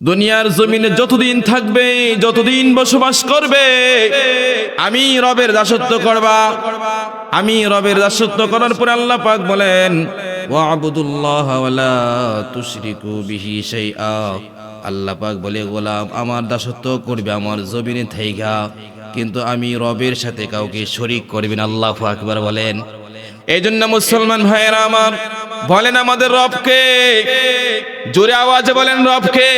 দুনিয়ার জমিনে যতদিন থাকবে, যতদিন বসবাস করবে, আমি রবের দাসত্ব করবা। আমি রবের দাসত্ব করার পরে আল্লাহ পাক বলেন বিহি আল্লাহ পাক বলে, গোলাম, আমার দাসত্ব করবে আমার জমিনে থাইগা কিন্তু আমি রবের সাথে কাউকে শরিক করবেন আল্লাহ আকবার বলেন। এই জন্য মুসলমান ভাইয়েরা আমার, বলেন আমাদের রবকে জোরে আওয়াজে বলেন রবকে।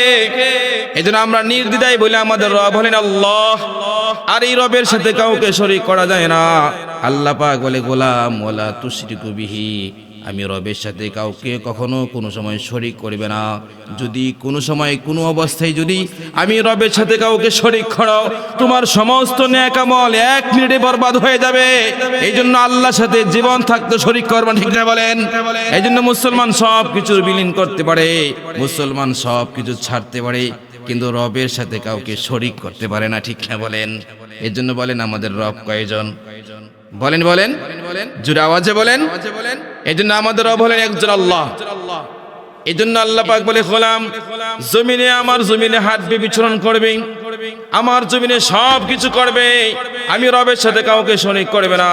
এই জন্য আমরা নির্দ্বিধায় বলে, আমাদের রব হলেন আল্লাহ। আর এই রবের সাথে কাউকে শরিক করা যায় না। আল্লাহ পাক বলে, গোলাম ওলা তুশরিকু বিহি। আমি রবের সাথে কাউকে কখনো কোনো সময় শরিক করবে না। যদি কোনো সময় কোনো অবস্থায় যদি আমি রবের সাথে কাউকে শরিক করো তোমার সমস্ত ন্যাকামল এক মিনিটে বরবাদ হয়ে যাবে। এই জন্য আল্লাহর সাথে জীবন থাকতে শরিক করবেন ঠিক না বলেন? এই জন্য মুসলমান সব কিছুর বিলীন করতে পারে, মুসলমান সব কিছু ছাড়তে পারে, কিন্তু রবের সাথে কাউকে শরিক করতে পারে না, ঠিক না বলেন? এর জন্য বলেন আমাদের রব কয়জন? বলেন বলেন? জুড়ে আওয়াজে বলেন? এই জন্য আমাদের রব হলেন একজন আল্লাহ। এই জন্য আল্লাহ পাক বলে খোলাম জমিনে আমার জমিনে হাঁটবে বিচরণ করবে, আমার জমিনে সব কিছু করবে। আমি রবের সাথে কাউকে শরিক করবে না।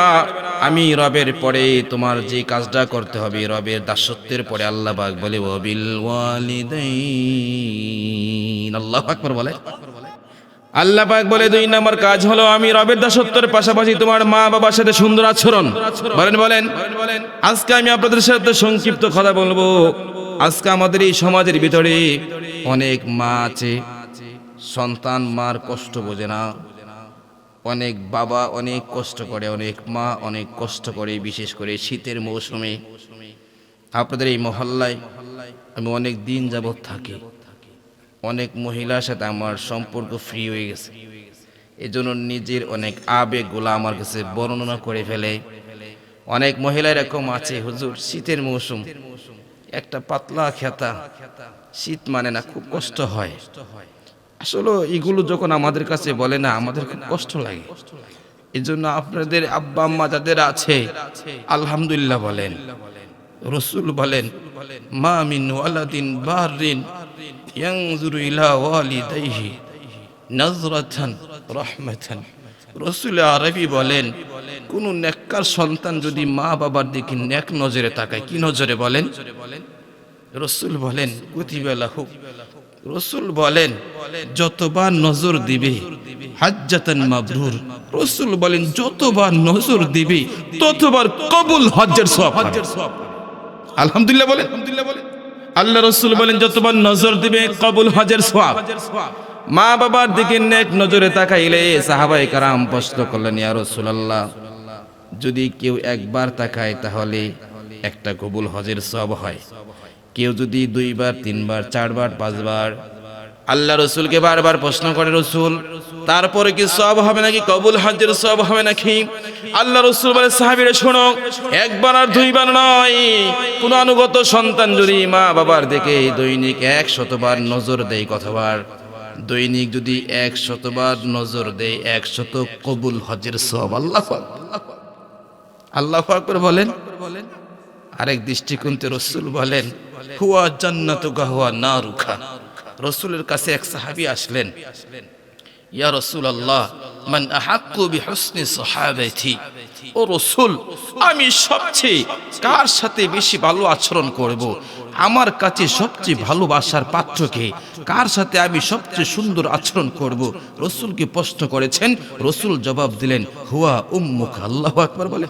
আমি রবের পরে তোমার যে কাজটা করতে হবে, রবের দাসত্বের পরে আল্লাহ পাক বলে ওয়ালিদাইন। আল্লাহ আকবার বলে। আল্লাহ পাক বলে দুই নম্বর কাজ হলো আমি রবের দাসত্বের পাশাপাশি তোমার মা বাবার সাথে সুন্দর আচরণ। বলেন বলেন। আজকে আমি আপনাদের সাথে সংক্ষিপ্ত কথা বলব। আজকে আমাদের এই সমাজের ভিতরে অনেক মা আছে, সন্তান মার কষ্ট বোঝে না। অনেক বাবা অনেক কষ্ট করে, অনেক মা অনেক কষ্ট করে, বিশেষ করে শীতের মৌসুমে। আপনাদের এই মহল্লায় আমি অনেক দিন যাবৎ থাকি। অনেক মহিলার সাথে আমার সম্পর্ক ফ্রি হয়ে গেছে। এজন্য নিজের অনেক আবেগগুলো আমার কাছে বর্ণনা করে ফেলে। অনেক মহিলা এরকম আছে, হুজুর, শীতের মৌসুম। একটা পাতলা খেতা, শীত মানে না, খুব কষ্ট হয়। আসলে এগুলো যখন আমাদের কাছে বলে না, আমাদের খুব কষ্ট লাগে। এই জন্য আপনাদের আব্বা আম্মা যাদের আছে, আলহামদুলিল্লাহ বলেন, রসুল বলেন, মা মিন ওয়ালাদিন বারিন ইয়ানজুরু ইলা ওয়ালিদাইহি নজরাতান রাহমাতান রসুল আরবি বলেন, কোন নেককার সন্তান যদি মা বাবার দিকে নেক নজরে তাকায়, কি নজরে বলেন? রসুল বলেন কুতিবেলাহু রসুল বলেন, যতবার নজর দিবে, হাজ্জাতান মাবরুর। রসুল বলেন, যতবার নজর দিবে, ততবার কবুল হজ্জের সওয়াব আলহামদুলিল্লাহ বলেন। আলহামদুলিল্লাহ আল্লাহ রসুল বলেন, যতবার নজর দিবে কবুল হজের সোয়াব মা বাবার দিকে নেক নজরে তাকাইলে সাহাবাই কারাম প্রশ্ন করলেন, ইয়া রাসূলুল্লাহ, যদি কেউ একবার তাকায় তাহলে একটা কবুল হজের সব হয়। কেউ যদি দুইবার, তিনবার, চারবার, পাঁচবার আল্লাহ রসুলকে বারবার প্রশ্ন করে, রসুল, তারপরে কি সব হবে নাকি? কবুল হজের সব হবে নাকি? আল্লাহ রসুল বলে, সাহাবিরে, শোনো, একবার আর দুইবার নয়। কোন অনুগত সন্তান যদি মা বাবার দিকে দৈনিক এক শতবার নজর দেয় কতবার? দৈনিক যদি এক শতবার নজর দেয় এক শত কবুল হজের সব আল্লাহ আল্লাহ আকবর বলেন। আরেক দৃষ্টিকোণতে রসুল বলেন, হুয়া জান্নাত গাহুয়া না রুখা রসুলের কাছে এক সাহাবি আসলেন, ইয়া রসুল আল্লাহ মান আহাক্কু বিহুসনি সাহাবাতি? ও রসুল, আমি সবচেয়ে কার সাথে বেশি ভালো আচরণ করব? আমার কাছে সবচেয়ে ভালোবাসার পাত্রকে কার সাথে আমি সবচেয়ে সুন্দর আচরণ করব? রসুলকে প্রশ্ন করেছেন? রসুল জবাব দিলেন, হুয়া উম্মুখ আল্লাহ আকবার বলে।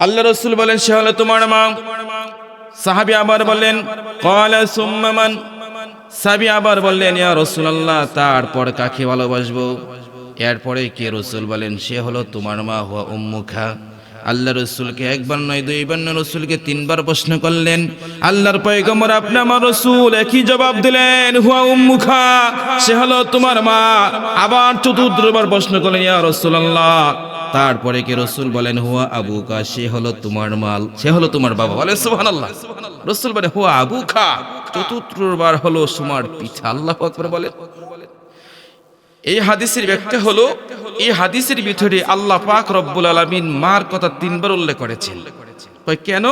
আল্লাহ রসুল বলেন, সে হলো তোমার মা। সাহাবি আবার বললেন কলা সুম্মান সাবি আবার বললেন, ইয়া রসুল্লাহ তারপর কাকে ভালোবাসবো? এরপরে কে রসুল বলেন, সে হলো তোমার মা, হুয়া উম্মুখা। আল্লাহ রসুলকে একবার নয়, দুইবার নয়, রসুলকে তিনবার প্রশ্ন করলেন, আল্লাহর পয়গম্বর, আপনি আমার রসুল। একই জবাব দিলেন, হুয়া উম্মুখা, সে হলো তোমার মা। আবার চতুর্থবার প্রশ্ন করলেন, ইয়া রসুল্লাহ তারপরে কে রসুল বলেন, হুয়া আবুকা, সে হলো তোমার মাল সে হলো তোমার বাবা। বলে সুবহানাল্লাহ। রসুল বলে, হুয়া আবুকা। চতুর্থবার হলো সুমার পিঠা, আল্লাহ আকবর বলে। এই হাদিসের ব্যক্তি হলো, এই হাদিসের ভিতরে আল্লাহ পাক রব্বুল আলামিন মার কথা তিনবার উল্লেখ করেছেন। কেন?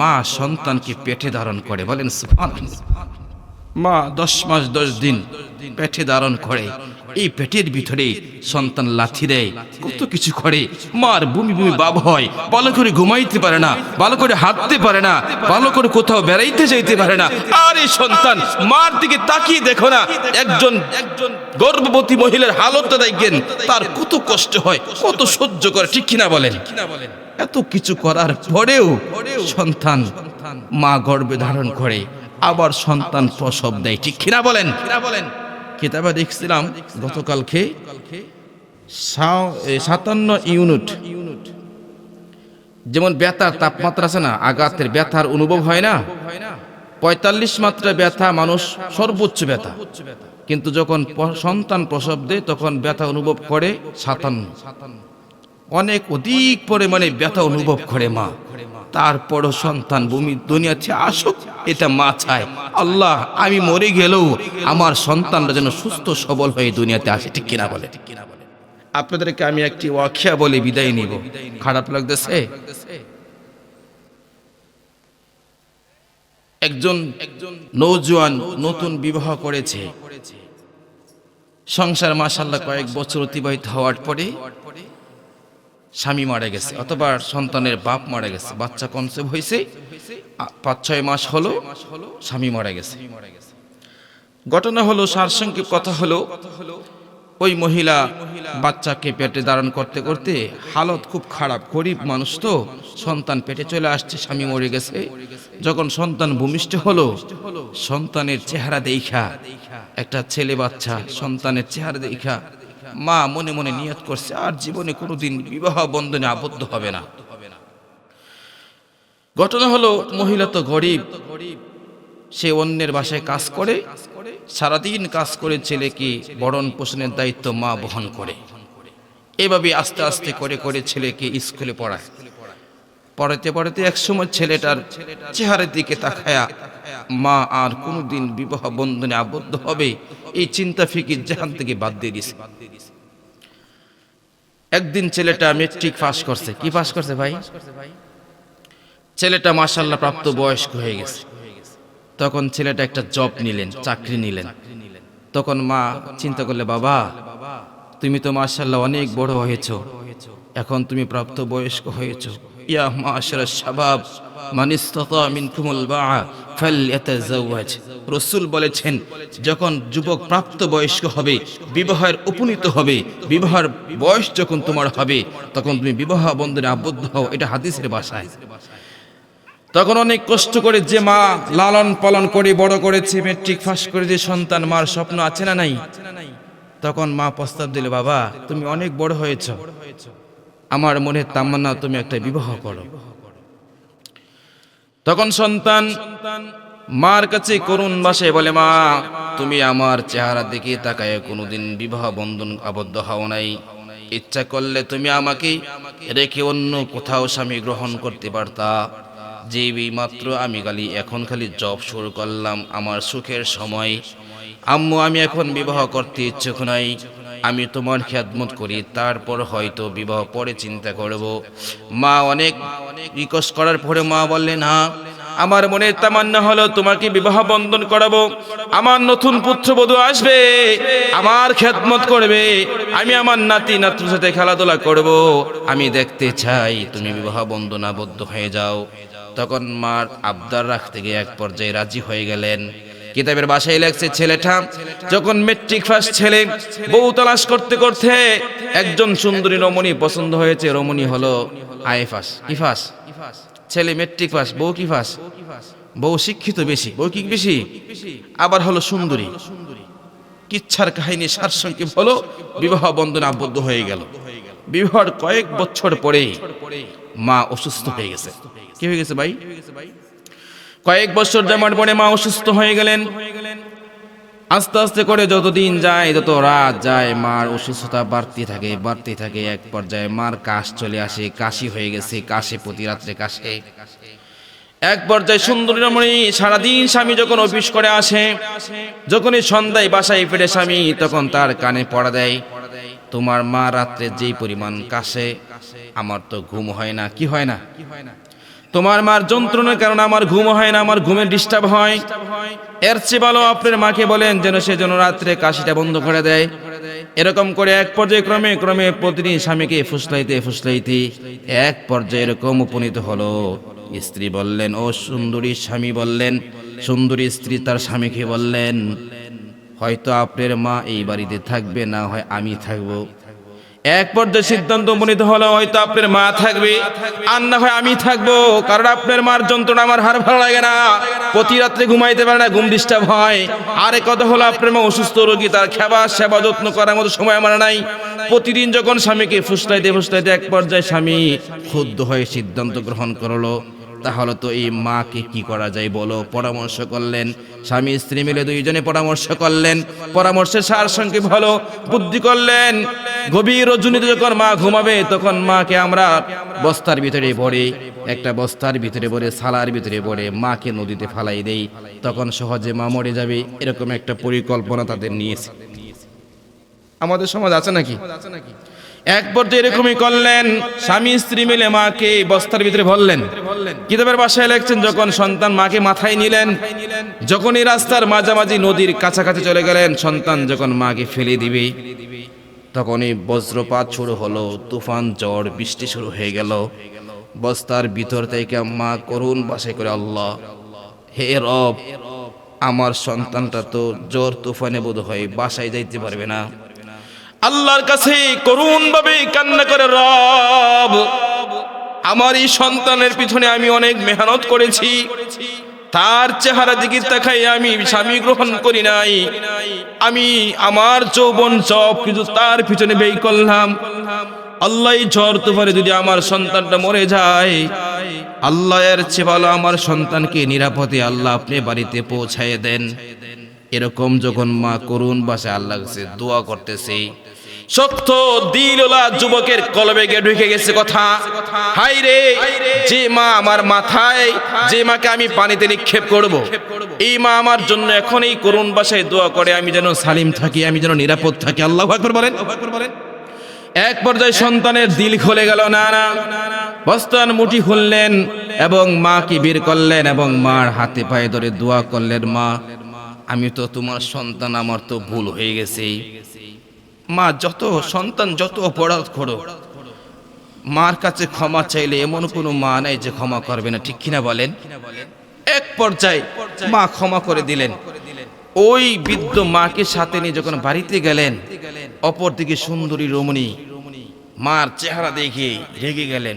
মা সন্তানকে পেটে ধারণ করে, বলেন সুবহানাল্লাহ। মা দশ মাস দশ দিন পেটে ধারণ করে। এই পেটের ভিতরে সন্তান লাথি দেয়, কত কিছু করে। মার বমি বমি বাব হয়, ভালো করে ঘুমাইতে পারে না, ভালো করে হাঁটতে পারে না, ভালো করে কোথাও বেড়াইতে যাইতে পারে না। আর এই সন্তান, মার দিকে তাকিয়ে দেখো না, একজন একজন গর্ভবতী মহিলার হালতটা দেখবেন তার কত কষ্ট হয়, কত সহ্য করে, ঠিক কিনা বলেন? এত কিছু করার পরেও সন্তান মা গর্ভে ধারণ করে আবার সন্তান প্রসব দেয়। ঠিক কিনা বলেন? বলেন কিতাবে দেখছিলাম গতকালকে সাতান্ন ইউনিট। যেমন ব্যথার তাপমাত্রা আছে না, আঘাতের ব্যথার অনুভব হয় না, পঁয়তাল্লিশ মাত্রা ব্যথা মানুষ সর্বোচ্চ ব্যথা। কিন্তু যখন সন্তান প্রসব দেয়, তখন ব্যথা অনুভব করে সাতান্ন। অনেক অধিক পরিমাণে ব্যথা অনুভব করে মা। তারপরও সন্তান ভূমি দুনিয়াতে আসুক, এটা মা চায় আল্লাহ, আমি মরে গেলেও আমার সন্তানরা যেন সুস্থ সবল হয়ে দুনিয়াতে আসে, ঠিক কিনা বলে? আপনাদেরকে আমি একটি ওয়াখিয়া বলে বিদায় নিব। খারাপ লাগতেছে? একজন একজন নৌজওয়ান নতুন বিবাহ করেছে। সংসার মাসাল্লাহ কয়েক বছর অতিবাহিত হওয়ার পরে স্বামী মারা গেছে, অথবা সন্তানের বাপ মারা গেছে, বাচ্চা কনসেভ হয়েছে পাঁচ, ছয় মাস হলো স্বামী মারা গেছে। ঘটনা হলো, সারসংক্ষেপ কথা হলো, ওই মহিলা বাচ্চাকে পেটে ধারণ করতে করতে হালত খুব খারাপ, গরিব মানুষ তো, সন্তান পেটে চলে আসছে, স্বামী মরে গেছে। যখন সন্তান ভূমিষ্ঠ হলো, সন্তানের চেহারা দেখা, একটা ছেলে বাচ্চা, সন্তানের চেহারা দেখা মা মনে মনে নিয়ত করছে, আর জীবনে কোনোদিন বিবাহ বন্ধনে আবদ্ধ হবে না। ঘটনা হলো, মহিলা তো গরিব, সে অন্যের বাসায় কাজ করে, সারাদিন কাজ করে ছেলেকে বরণ পোষণের দায়িত্ব মা বহন করে। এভাবে আস্তে আস্তে করে করে ছেলেকে স্কুলে পড়ায়। পড়াতে পড়াতে একসময় ছেলেটার চেহারার দিকে তাকায়া মা আর কোনোদিন বিবাহ বন্ধনে আবদ্ধ হবে, এই চিন্তা ফিকির যেখান থেকে বাদ দিয়ে দিছে। একদিন ছেলেটা মেট্রিক পাস করছে। কি পাস করছে ভাই? ছেলেটা মাসাল্লাহ প্রাপ্ত বয়স্ক হয়ে গেছে। তখন ছেলেটা একটা জব নিলেন, চাকরি নিলেন। তখন মা চিন্তা করলে, বাবা, তুমি তো মাসাল্লাহ অনেক বড় হয়েছ। এখন তুমি প্রাপ্ত বয়স্ক হয়েছ। ইয়া মাশার শাবাব মান ফালইয়াতাজাওয়াজ রাসূল বলেছেন, যখন যুবক প্রাপ্ত বয়স্ক হবে, বিবাহের উপনীত হবে, বিবাহের বয়স যখন তোমার হবে, তখন তুমি বিবাহ বন্ধনে আবদ্ধ হও, এটা হাদিসের ভাষায়। তখন অনেক কষ্ট করে যে মা লালন পালন করে, বড় করেছে মেট্রিক পাস করে যে সন্তান, মার স্বপ্ন আছে না নাই? তখন মা প্রস্তাব দিল, বাবা, তুমি অনেক বড় হয়েছ। আমার মনে তামান্না তুমি একটা বিবাহ করো। তখন সন্তান, মার কাছে করুণ বাসে বলে মা, তুমি আমার চেহারা দিকে তাকায় কোনোদিন বিবাহ বন্ধন আবদ্ধ হও নাই। ইচ্ছা করলে তুমি আমাকে রেখে অন্য কোথাও স্বামী গ্রহণ করতে পারতা। যে মাত্র আমি খালি, এখন খালি জব শুরু করলাম আমার সুখের সময়। আম্মু, আমি এখন বিবাহ করতে ইচ্ছুক নাই। আমি তোমার খেদমত করি, তারপর হয়তো বিবাহ পরে চিন্তা করব। মা অনেক রিকোয়েস্ট করার পরে মা বললেন হ্যাঁ আমার মনের তামান্না হলো তোমাকে বিবাহ বন্ধন করাবো? আমার নতুন পুত্রবধূ আসবে, আমার খেদমত করবে, আমি আমার নাতি নাতুর সাথে খেলাধুলা করব। আমি দেখতে চাই তুমি বিবাহ বন্ধন আবদ্ধ হয়ে যাও। তখন মার আবদার রাখতে গিয়ে এক পর্যায়ে রাজি হয়ে গেলেন। কিতাবের বাসায় লেখছে, ছেলেটা যখন মেট্রিক ফার্স্ট ছেলে, বউ তালাশ করতে করতে একজন সুন্দরী রমণী পছন্দ হয়েছে, রমণী হলো আইফাস ইফাস, ছেলে মেট্রিক পাস বউ কি পাস বউ শিক্ষিত বেশি, বউ কি বেশি? আবার হলো সুন্দরী। কিচ্ছার কাহিনী সারসংক্ষেপ হলো, বিবাহ বন্ধন আবদ্ধ হয়ে গেল। বিবাহর কয়েক বছর পরে মা অসুস্থ হয়ে গেছে। কি হয়ে গেছে ভাই? কয়েক বছর যাওয়ার পরে মা অসুস্থ হয়ে গেলেন। আস্তে আস্তে করে যতদিন যায় যত রাত যায় মার অসুস্থতা বাড়তে থাকে বাড়তে থাকে। এক পর্যায়ে মার কাশ চলে আসে কাশি হয়ে গেছে কাশে প্রতি রাত্রে কাশে। এক পর্যায়ে সুন্দরী রমণী সারাদিন স্বামী যখন অফিস করে আসে যখনই সন্ধ্যায় বাসায় ফিরে স্বামী তখন তার কানে পড়া দেয় তোমার মা রাত্রে যেই পরিমাণ কাশে আমার তো ঘুম হয় না কি হয় না। কি হয় না? তোমার মার যন্ত্রণার কারণে আমার ঘুম হয় না, আমার ঘুমের ডিস্টার্ব হয়। এর চেয়ে ভালো আপনার মাকে বলেন যেন সে যেন রাত্রে কাশিটা বন্ধ করে দেয়। এরকম করে এক পর্যায়ে ক্রমে ক্রমে প্রতিদিন স্বামীকে ফুসলাইতে ফুসলাইতে এক পর্যায়ে এরকম উপনীত হলো। স্ত্রী বললেন, ও সুন্দরী স্বামী বললেন, সুন্দরী স্ত্রী তার স্বামীকে বললেন, হয়তো আপনার মা এই বাড়িতে থাকবে, না হয় আমি থাকব। এক পর্যায়ে সিদ্ধান্ত উপনীত হলো হয়তো আপনার মা থাকবে। আর না হয় আমি থাকব, কারণ আপনার মার যন্ত্রণা আমার হার ভালো লাগে না। প্রতি রাত্রে ঘুমাইতে পারে না, ঘুম ডিস্টার্ব হয়। আরে কথা হলো আপনার মা অসুস্থ রোগী, তার খেবা সেবা যত্ন করার মতো সময় আমার নাই। প্রতিদিন যখন স্বামীকে ফুসলাইতে ফুসলাইতে এক পর্যায়ে স্বামী ক্ষুদ্ধ হয়ে সিদ্ধান্ত গ্রহণ করল। তাহলে তো এই মাকে কি করা যায় বলো? পরামর্শ করলেন। স্বামী স্ত্রী মিলে দুইজনে পরামর্শ করলেন। পরামর্শের সার সঙ্গে ভালো বুদ্ধি করলেন। গভীর রজনীতে যখন মা ঘুমাবে, তখন মাকে আমরা বস্তার ভিতরে ভরে, একটা বস্তার ভিতরে ভরে সালার ভিতরে ভরে মাকে নদীতে ফালাই দেই। তখন সহজে মা মরে যাবে। এরকম একটা পরিকল্পনা তাদের নিয়েছে। আমাদের সমাজ আছে নাকি আছে নাকি? এক পর্যায়ে এরকমই করলেন স্বামী স্ত্রী মিলে মাকে বস্তার ভিতরে ভরলেন। কিতাবের বাসায় লেখছেন যখন সন্তান মাকে মাথায় নিলেন যখন এই রাস্তার মাঝামাঝি নদীর কাছাকাছি চলে গেলেন সন্তান যখন মাকে ফেলে দিবে তখনই বজ্রপাত শুরু হলো তুফান ঝড় বৃষ্টি শুরু হয়ে গেল। বস্তার ভিতর থেকে মা করুণ বাসায় করে আল্লাহ হে রব আমার সন্তানটা তো জ্বর তুফানে বোধ হয় বাসায় যাইতে পারবে না। আল্লাহর কাছে করুণ ভাবে কান্না করে, রব, আমার এই সন্তানের পিছনে আমি অনেক মেহনত করেছি। তার চেহারা দিকে তাকাই আমি স্বামী গ্রহণ করি নাই। আমি আমার যৌবন সব কিছু তার পিছনে ব্যয় করলাম। আল্লাহ ঝড় তুফানে যদি আমার সন্তানটা মরে যায়, আল্লাহ এর চেয়ে ভালো আমার সন্তানকে নিরাপদে আল্লাহ আপনি বাড়িতে পৌঁছায় দেন। এরকম যখন মা করুণ বাসে আল্লাহ দোয়া করতেছে শক্ত দিলওয়ালা যুবকের কলবে গিয়ে ঢুকে গেছে কথা। হাই রে, যে মা আমার মাথায়, যে মাকে আমি পানিতে নিক্ষেপ করব। এই মা আমার জন্য এখন এই করুণ বাসায় দোয়া করে, আমি যেন সালিম থাকি, আমি যেন নিরাপদ থাকি। আল্লাহ আকবার বলেন বলেন। এক পর্যায়ে সন্তানের দিল খুলে গেল, না না। বস্তান মুঠি খুললেন এবং মাকে বের করলেন এবং মার হাতে পায়ে ধরে দোয়া করলেন, মা, আমি তো তোমার সন্তান, আমার তো ভুল হয়ে গেছে। মা, যত সন্তান, যত অপরাধ করো, মার কাছে ক্ষমা চাইলে এমন কোনো মা নাই যে ক্ষমা করবে না। ঠিক কিনা বলেন? এক পর্যায়ে মা ক্ষমা করে দিলেন। ওই বৃদ্ধ মাকে সাথে নিয়ে যখন বাড়িতে গেলেন, অপরদিকে সুন্দরী রমণী মার চেহারা দেখে রেগে গেলেন।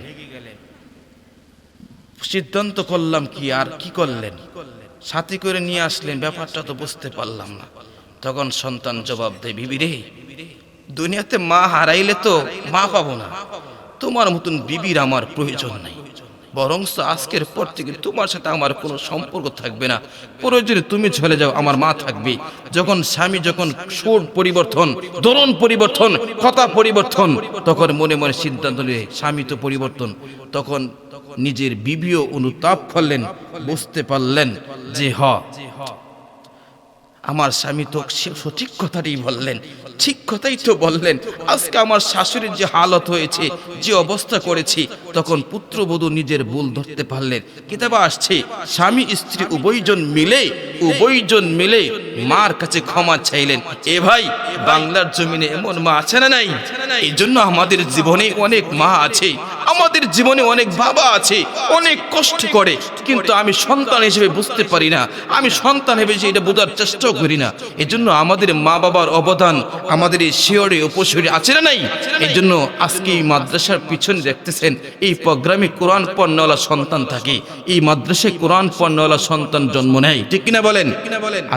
সিদ্ধান্ত করলাম কি, আর কি করলেন? সাথে করে নিয়ে আসলেন, ব্যাপারটা তো বুঝতে পারলাম না। তখন সন্তান জবাব দেয়, বিবি রে দুনিয়াতে মা হারাইলে তো মা পাবো না। তোমার মতন বিবির আমার প্রয়োজন নাই। বরং আজকের পর থেকে তোমার সাথে আমার কোনো সম্পর্ক থাকবে না। প্রয়োজনে তুমি চলে যাও, আমার মা থাকবে। যখন স্বামী যখন সুর পরিবর্তন ধরন পরিবর্তন, কথা পরিবর্তন, তখন মনে মনে সিদ্ধান্ত নিয়ে স্বামী তো পরিবর্তন, তখন নিজের বিবিও অনুতাপ করলেন, বুঝতে পারলেন যে হ। আমার স্বামী তো সঠিক কথাটাই বললেন। ঠিক কথাই তো বললেন, আজকে আমার শাশুড়ির যে হালত হয়েছে, যে অবস্থা করেছি, তখন পুত্রবধূ নিজের ভুল ধরতে পারলেন। কিতাবে আসছে, স্বামী, স্ত্রী উভয়জন মিলে উভয়জন মিলে মার কাছে ক্ষমা চাইলেন। এ ভাই, বাংলার জমিনে এমন মা আছে না নাই? এই জন্য আমাদের জীবনে অনেক মা আছে। আমাদের জীবনে অনেক বাবা আছে, অনেক কষ্ট করে, কিন্তু আমি সন্তান হিসেবে বুঝতে পারি না। আমি সন্তান হিসেবে এটা বোঝার চেষ্টাও করি না। এজন্য আমাদের মা বাবার অবদান আমাদের এই শিয়রে উপশিয়রে আছে না নাই? এই জন্য আজকে এই মাদ্রাসার পিছনে দেখতেছেন, এই প্রোগ্রামে কোরআন পণ্যওয়ালা সন্তান থাকে। এই মাদ্রাসায় কোরআন পণ্যওয়ালা সন্তান জন্ম নেয়। ঠিক কিনা বলেন?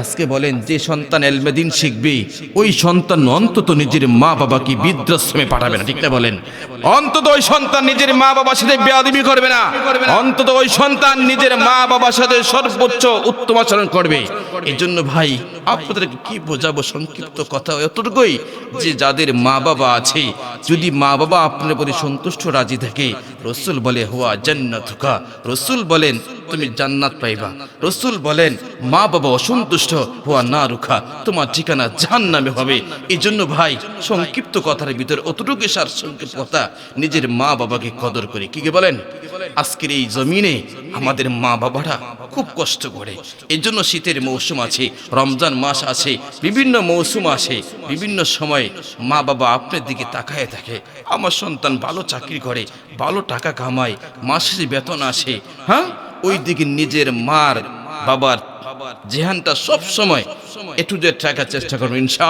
আজকে বলেন, যে সন্তান এলমেদিন শিখবে, ওই সন্তান অন্তত নিজের মা বাবাকে বৃদ্ধাশ্রমে পাঠাবে না। ঠিক না বলেন? অন্তত ওই সন্তান নিজের মা বাবার সাথে বেয়াদবি করবে না। অন্তত ওই সন্তান নিজের মা বাবার সাথে সর্বোচ্চ উত্তম আচরণ করবে। এই জন্য ভাই, আপনাদেরকে কি বোঝাবো সংক্ষিপ্ত কথা এতটুকুই? যে যাদের মা বাবা আছে, যদি মা বাবা আপনার প্রতি সন্তুষ্ট রাজি থাকে, রসুল বলে, হুয়া জান্নাতুকা। রসুল বলেন, তুমি জান্নাত পাইবা। রসুল বলেন মা বাবা অসন্তুষ্ট হওয়া না রুখা তোমার ঠিকানা জাহান্নামে হবে। এই জন্য ভাই, সংক্ষিপ্ত কথার ভিতরে অতটুকু সার সংক্ষিপ্ত কথা, নিজের মা বাবাকে কদর করে। কে বলেন? আজকের এই জমিনে আমাদের মা বাবারা খুব কষ্ট করে। এই জন্য শীতের মৌসুম আছে, রমজান মাস আছে, বিভিন্ন মৌসুম আসে, বিভিন্ন সময়ে মা বাবা আপনার দিকে তাকায় থাকে। আমার সন্তান ভালো চাকরি করে, ভালো টাকা কামায়, মাসে বেতন আসে হ্যাঁ? ওই দিকে নিজের মার, বাবার জেহানটা সব সময় একটু যে থাকার চেষ্টা করবেন ইনশা।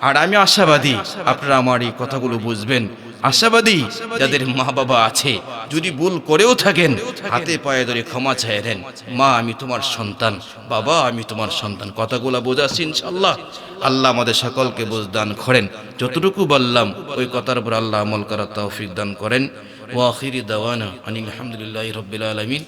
আর আমি আশাবাদী আপনারা আমার এই কথাগুলো বুঝবেন। আশাবাদী যাদের মা বাবা আছে, যদি ভুল করেও থাকেন, হাতে পায়ে ধরে ক্ষমা চাই দেন। মা, আমি তোমার সন্তান, বাবা, আমি তোমার সন্তান। কথাগুলো বোঝাচ্ছি ইনশাল্লাহ আল্লাহ আমাদের সকলকে বুঝদান করেন। যতটুকু বললাম, ওই কথার উপর আল্লাহ আমল করার তৌফিক দান করেন। ওয়াখিরি দাওয়ানা আনিল আলহামদুলিল্লাহ রবিল আলমিন।